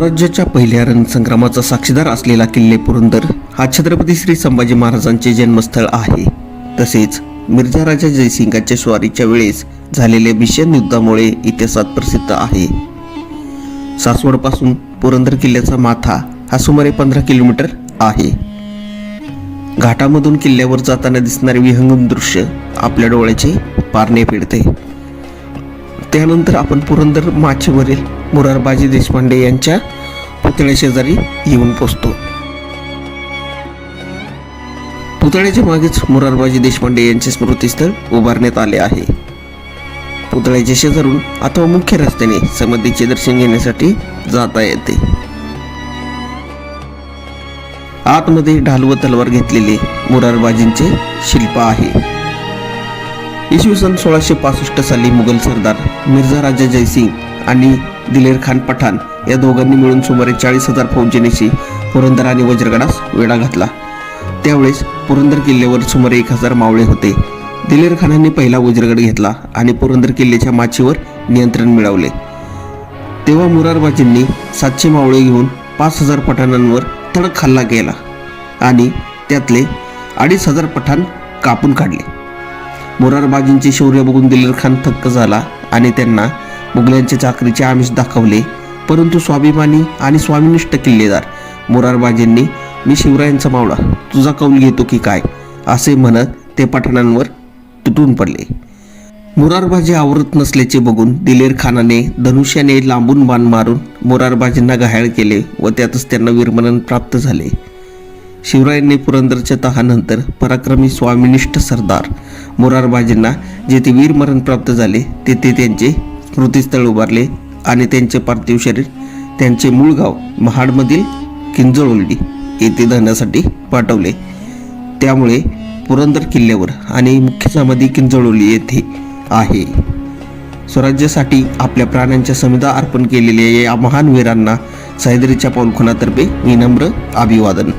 स्वराज्याच्या पहिल्या रणसंग्रामाचा साक्षीदार असलेला किल्ले पुरंदर हा छत्रपती श्री संभाजी महाराजांचे जन्मस्थळ आहे. तसेच मिर्झा राजा जयसिंगाच्या स्वारीच्या वेळेस झालेल्या भीषण युद्धामुळे इतिहासात प्रसिद्ध आहे. सासवडपासून पुरंदर किल्ल्याचा माथा हा सुमारे पंधरा किलोमीटर आहे. घाटामधून किल्ल्यावर जाताना दिसणारे विहंगम दृश्य आपल्या डोळ्याचे पारणे फेडते. त्यानंतर आपण पुरंदर माचेवरील मुरारबाजी देशपांडे यांच्या पुतळ्या शेजारी येऊन पोचतो. पुतळ्याच्या मागेच मुरारबाजी देशपांडे यांचे स्मृतीस्थळ उभारण्यात आले आहे. पुतळ्याच्या शेजारून अथवा मुख्य रस्त्याने समाधीचे दर्शन घेण्यासाठी जाता येते. आतमध्ये ढाल व तलवार घेतलेले मुरारबाजींचे शिल्प आहे. इसवी सन सोळाशे पासष्ट साली मुघल सरदार मिर्झा राजा जयसिंग आणि दिलेर खान पठाण या दोघांनी मिळून सुमारे चाळीस हजार फौजेनेशी पुरंदर आणि वज्रगडास वेढा घातला. त्यावेळेस पुरंदर किल्ल्यावर सुमारे एक हजार मावळे होते. दिलेर खानाने पहिला वज्रगड घेतला आणि पुरंदर किल्ल्याच्या माचीवर नियंत्रण मिळवले. तेव्हा मुरारबाजींनी सातशे मावळे घेऊन पाच हजार पठाणांवर तडक हल्ला केला आणि त्यातले अडीच हजार पठाण कापून काढले. मुरारबाजींचे शौर्य बघून दिलेर खान थक्क झाला आणि त्यांना मुघलांच्या चाकरीचे आमिष दाखवले परंतु स्वाभिमानी आणि स्वामिनिष्ठ किल्लेदार मोरारबाजींनी मी शिवरायांचा मावळा तुझा कौल घेतो की काय असे म्हणत ते पठाणांवर तुटून पडले. मोरारबाजी आवरत नसल्याचे बघून दिलेर खानाने धनुष्याने लांबून बाण मारून मोरारबाजींना घायाळ केले व त्यातच त्यांना वीरमरण प्राप्त झाले. शिवरायांनी पुरंदरच्या तहानंतर पराक्रमी स्वामिनिष्ठ सरदार मोरारबाजींना जेथे वीरमरण प्राप्त झाले तेथे त्यांचे स्मृतीस्थळ उभारले आणि त्यांचे पार्थिव शरीर त्यांचे मूळ गाव महाडमधील किंजळोल्डी येथे धरण्यासाठी पाठवले. त्यामुळे पुरंदर किल्ल्यावर आणि मुख्य समाधी किंजळोली येथे आहे. स्वराज्यासाठी आपल्या प्राण्यांच्या समुदा अर्पण केलेल्या या महान वीरांना सह्याद्रीच्या पाऊलखुणातर्फे विनम्र अभिवादन.